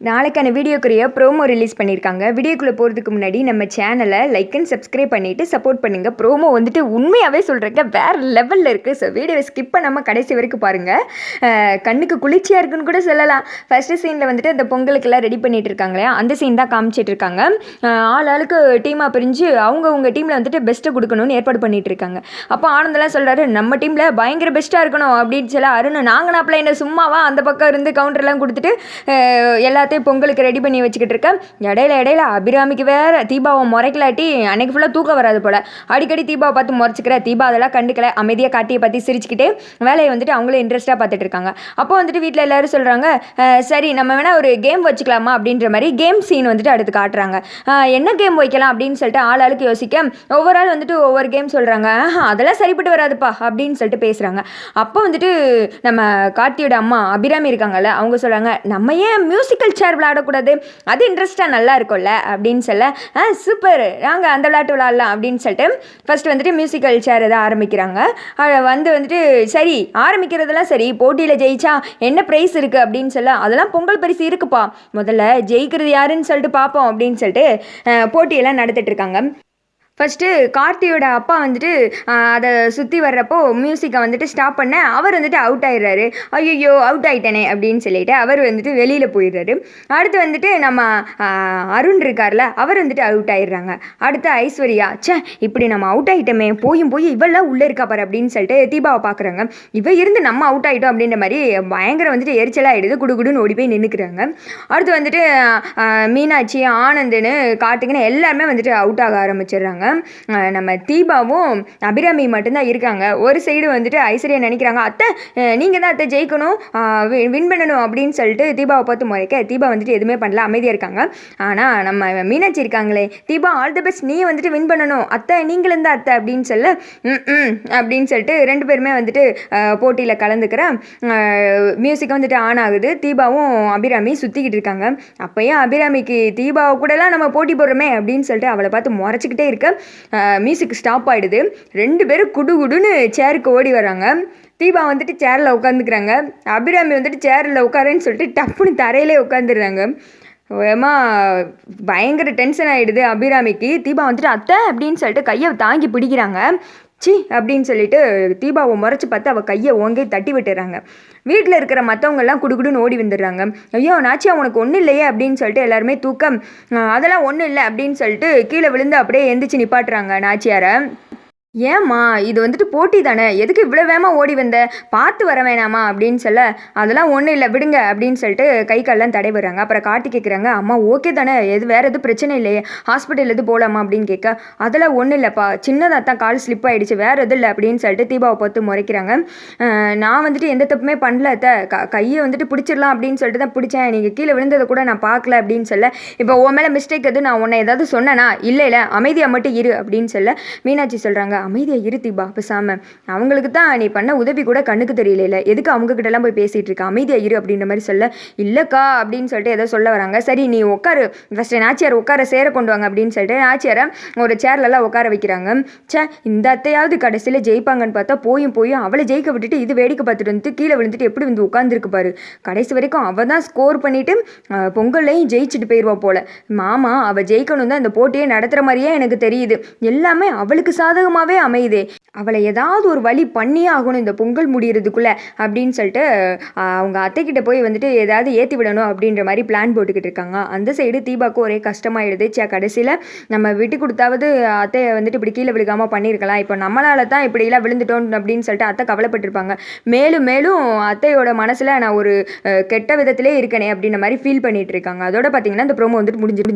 நாளைக்கான வீடியோக்குரிய promo release பண்ணியிருக்காங்க வீடியோக்குள்ளே போகிறதுக்கு முன்னாடி நம்ம சேனலை லைக் அண்ட் சப்ஸ்கிரைப் பண்ணிவிட்டு சப்போர்ட் பண்ணுங்கள் ப்ரோமோ வந்துட்டு உண்மையாகவே சொல்கிறேங்க வேறு லெவலில் இருக்குது ஸோ வீடியோவை ஸ்கிப் பண்ணாமல் கடைசி வரைக்கும் பாருங்கள் கண்ணுக்கு குளிர்ச்சியாக இருக்குன்னு கூட சொல்லலாம். ஃபஸ்ட்டு சீனில் வந்துட்டு அந்த பொங்கலுக்கெல்லாம் ரெடி பண்ணிட்டு இருக்காங்களே அந்த சீன் தான் காமிச்சிட்டு இருக்காங்க. ஆள் ஆளுக்கு டீமாக பிரிஞ்சு அவங்க உங்கள் டீமில் வந்துட்டு பெஸ்ட்டை கொடுக்கணும்னு ஏற்பாடு பண்ணிட்டு இருக்காங்க. அப்போ ஆனந்தெல்லாம் சொல்கிறாரு நம்ம டீமில் பயங்கர பெஸ்ட்டாக இருக்கணும் அப்படின்னு சொல்ல அருண் நாங்கள் நான் என்ன சும்மாவா அந்த பக்கம் இருந்து கவுண்டர்லாம் கொடுத்துட்டு எல்லா எல்லாத்தையும் பொங்கலுக்கு ரெடி பண்ணி வச்சுக்கிட்டு இருக்கேன். இடையில இடையில அபிராமிக்கு வேற தீபாவை முறைக்கலாட்டி அன்னைக்கு ஃபுல்லாக தூக்கம் வராது போல. அடிக்கடி தீபாவை பார்த்து முறைச்சிக்கிற தீபா அதெல்லாம் கண்டுக்கல. அமைதியாக காட்டியை பற்றி சிரிச்சுக்கிட்டே வேலையை வந்துட்டு அவங்களே இன்ட்ரெஸ்ட்டாக பார்த்துட்டு இருக்காங்க. அப்போ வந்துட்டு வீட்டில் எல்லாரும் சொல்கிறாங்க சரி நம்ம வேணால் ஒரு கேம் வச்சுக்கலாமா? அப்படின்ற மாதிரி கேம் சீன் வந்துட்டு அடுத்து காட்டுறாங்க. என்ன கேம் வைக்கலாம் அப்படின்னு சொல்லிட்டு ஆள் ஆளுக்கு யோசிக்க ஒவ்வொரு ஆள் வந்துட்டு ஒவ்வொரு கேம் சொல்கிறாங்க அதெல்லாம் சரிப்பட்டு வராதுப்பா அப்படின்னு சொல்லிட்டு பேசுகிறாங்க அப்போ வந்துட்டு நம்ம கார்த்தியோட அம்மா அபிராமி இருக்காங்கல்ல அவங்க சொல்கிறாங்க நம்ம ஏன் மியூசிக்கல் சேர் விளையாடக்கூடாது. அது இன்ட்ரெஸ்ட்டாக நல்லா இருக்கும்ல அப்படின்னு சொல்ல ஆ சூப்பர் நாங்கள் அந்த விளையாட்டு விளாட்லாம் அப்படின்னு சொல்லிட்டு ஃபர்ஸ்ட் வந்துட்டு மியூசிக்கல் சேர் இதை ஆரம்பிக்கிறாங்க. வந்து வந்துட்டு சரி ஆரம்பிக்கிறதெல்லாம் சரி போட்டியில் ஜெயிச்சா என்ன ப்ரைஸ் இருக்குது அப்படின்னு சொல்ல அதெல்லாம் பொங்கல் பரிசு இருக்குப்பா. முதல்ல ஜெயிக்கிறது யாருன்னு சொல்லிட்டு பார்ப்போம் அப்படின்னு சொல்லிட்டு போட்டியெல்லாம் நடத்திட்டு இருக்காங்க. ஃபஸ்ட்டு கார்த்தியோட அப்பா வந்துட்டு அதை சுற்றி வர்றப்போ மியூசிக்கை வந்துட்டு ஸ்டாப் பண்ண அவர் வந்துட்டு அவுட் ஆயிடுறாரு. ஐயோ அவுட் ஆயிட்டனே அப்படின்னு சொல்லிட்டு அவர் வந்துட்டு வெளியில் போயிடுறாரு. அடுத்து வந்துட்டு நம்ம அருண் இருக்கார்ல அவர் வந்துட்டு அவுட் ஆயிடுறாங்க. அடுத்து ஐஸ்வர்யா ச்சே இப்படி நம்ம அவுட் ஆகிட்டோமே போயும் போய் இவெல்லாம் உள்ளே இருக்கா பாரு அப்படின்னு சொல்லிட்டு தீபாவை பார்க்குறாங்க இவ இருந்து நம்ம அவுட் ஆகிட்டோம் அப்படின்ற மாதிரி பயங்கர வந்துட்டு எரிச்சலாக ஆகிடுது குடுகுடுன்னு ஓடி போய் நின்றுக்கிறாங்க அடுத்து வந்துட்டு மீனாட்சி ஆனந்துன்னு கார்த்திகன்னு எல்லாருமே வந்துட்டு அவுட் ஆக ஆரம்பிச்சிடுறாங்க. இருக்காங்க. நம்ம தீபாவும் அபிராமி மட்டும்தான் இருக்காங்க. ஒரு சைடு வந்துட்டு ஐஸ்வர்யா நினைக்கிறாங்க அத்தை நீங்கள் தான் அத்தை ஜெயிக்கணும். வின் பண்ணணும். அப்படின்னு சொல்லிட்டு தீபாவை பார்த்து முறைக்க தீபா வந்துட்டு எதுவுமே பண்ணல. அமைதியாக இருக்காங்க. ஆனால் நம்ம மீனாட்சி இருக்காங்களே தீபா ஆல் தி பெஸ்ட் நீ வந்துட்டு வின் பண்ணணும். அத்தை நீங்களும் தான் அத்தை. அப்படின்னு சொல்ல ம் ம் அப்படின்னு சொல்லிட்டு ரெண்டு பேருமே வந்துட்டு போட்டியில் கலந்துக்கிறேன் மியூசிக் வந்துட்டு ஆன் ஆகுது. தீபாவும் அபிராமி சுற்றிக்கிட்டு இருக்காங்க. அப்போயே அபிராமிக்கு தீபாவை கூடலாம் நம்ம போட்டி போடுறோமே அப்படின்னு சொல்லிட்டு அவளை பார்த்து முறைச்சிக்கிட்டே இருக்க. மியூசிக் ஸ்டாப் ஆகிடுது ரெண்டு பேரும் குடு குடுன்னு சேருக்கு ஓடி வராங்க. தீபா வந்துட்டு சேரில் உட்காந்துக்கிறாங்க அபிராமி வந்துட்டு சேரில் உட்காரேன்னு சொல்லிட்டு டப்புன்னு தரையிலே உட்காந்துடுறாங்க ஏமா பயங்கர டென்ஷன் ஆகிடுது அபிராமிக்கு. தீபா வந்துட்டு அத்தை அப்படின்னு சொல்லிட்டு கையை தாங்கி பிடிக்கிறாங்க. சி அப்படின்னு சொல்லிட்டு தீபாவை முறைச்சி பார்த்து அவள் கையை ஓங்கி தட்டி விட்டுறாங்க. வீட்டில் இருக்கிற மற்றவங்கெல்லாம் குடுகுடுன்னு ஓடி வந்துடுறாங்க. ஐயோ நாச்சியா உனக்கு ஒன்றும் இல்லையே அப்படின்னு சொல்லிட்டு எல்லாருமே தூக்கம் அதெல்லாம் ஒன்றும் இல்லை அப்படின்னு சொல்லிட்டு கீழே விழுந்து அப்படியே எந்திரிச்சு நிப்பாட்டுறாங்க நாச்சியாரை. ஏம்மா இது வந்துட்டு போட்டி தானே? எதுக்கு இவ்வளோ வேகமாக ஓடி வந்த? பார்த்து வர வேணாமா? அப்படின்னு சொல்ல அதெல்லாம் ஒன்றும் இல்லை விடுங்க அப்படின்னு சொல்லிட்டு கை கால்லாம் தடைபடுறாங்க அப்புறம் காட்டி கேட்குறாங்க அம்மா ஓகே தானே? எது வேறு எதுவும் பிரச்சனை இல்லையே. ஹாஸ்பிட்டல் எது போகலாமா அப்படின்னு கேட்க அதெல்லாம் ஒன்றும் இல்லைப்பா. சின்னதாக தான் கால் ஸ்லிப் ஆகிடுச்சு வேறு எதுவும் இல்லை அப்படின்னு சொல்லிட்டு தீபாவை பார்த்து முறைக்கிறாங்க. நான் வந்துட்டு எந்த தப்புமே பண்ணல த க கையை வந்துட்டு பிடிச்சிடலாம் அப்படின்னு சொல்லிட்டு தான் பிடிச்சேன். நீங்கள் கீழே விழுந்ததை கூட நான் பார்க்கல அப்படின்னு சொல்ல இப்போ உன் மேலே மிஸ்டேக் எது நான் உன்னை ஏதாவது சொன்னேனா? இல்லை இல்லை. அமைதியாக மட்டும் இரு அப்படின்னு சொல்ல மீனாட்சி சொல்கிறாங்க அமைதியாக இரு தீபா பேசாம. அவங்களுக்கு தான் நீ பண்ண உதவி கூட கண்ணுக்கு தெரியல எதுக்கு அவங்க கிட்டலாம் போய் பேசிகிட்டு இருக்க? அமைதியாக இரு அப்படின்ற மாதிரி சொல்ல. இல்லைக்கா அப்படின்னு சொல்லிட்டு ஏதோ சொல்ல வராங்க. சரி நீ உட்காரு ஃபஸ்ட்டு நாச்சியார் உட்கார சேர கொண்டு வாங்க அப்படின்னு சொல்லிட்டு நாச்சியாரை ஒரு சேர்லலாம் உட்கார வைக்கிறாங்க. ச்சே இந்த அத்தையாவது கடைசியில் ஜெயிப்பாங்கன்னு பார்த்தா போயும் போயும் அவளை ஜெயிக்க விட்டுட்டு இது வேடிக்கை பார்த்துட்டு வந்து கீழே விழுந்துட்டு எப்படி வந்து உட்காந்துருக்கு பாரு. கடைசி வரைக்கும் அவள் தான் ஸ்கோர் பண்ணிவிட்டு பொங்கல்லையும் ஜெயிச்சுட்டு போயிடுவா போல. மாமா அவள் ஜெயிக்கணும் தான் இந்த போட்டியை நடத்துகிற மாதிரியே எனக்கு தெரியுது. எல்லாமே அவளுக்கு சாதகமாகவே அமையுதே. அவளை ஏதாவது ஒரு வழி பண்ணியே ஆகணும் இந்த பொங்கல் முடிகிறதுக்குள்ள அப்படின்னு சொல்லிட்டு அவங்க அவங்க அத்தைக்கிட்ட போய் வந்துட்டு ஏதாவது ஏற்றி விடணும் அப்படின்ற மாதிரி பிளான் போட்டுக்கிட்டு இருக்காங்க. அந்த சைடு தீபாக்கு ஒரே கஷ்டமாயிடுது. சே கடைசியில் நம்ம விட்டு கொடுத்தாவது அத்தையை வந்துட்டு இப்படி கீழே விழுகாமல் பண்ணியிருக்கலாம். இப்போ நம்மளால தான் இப்படிலாம் விழுந்துட்டோம் அப்படின்னு சொல்லிட்டு அத்தை கவலைப்பட்டிருப்பாங்க. மேலும் மேலும் அத்தையோட மனசில் நான் ஒரு கெட்ட விதத்திலே இருக்கனே அப்படின்ற மாதிரி ஃபீல் பண்ணிட்டு இருக்காங்க. அதோட பார்த்தீங்கன்னா இந்த ப்ரோமோ வந்துட்டு முடிஞ்சு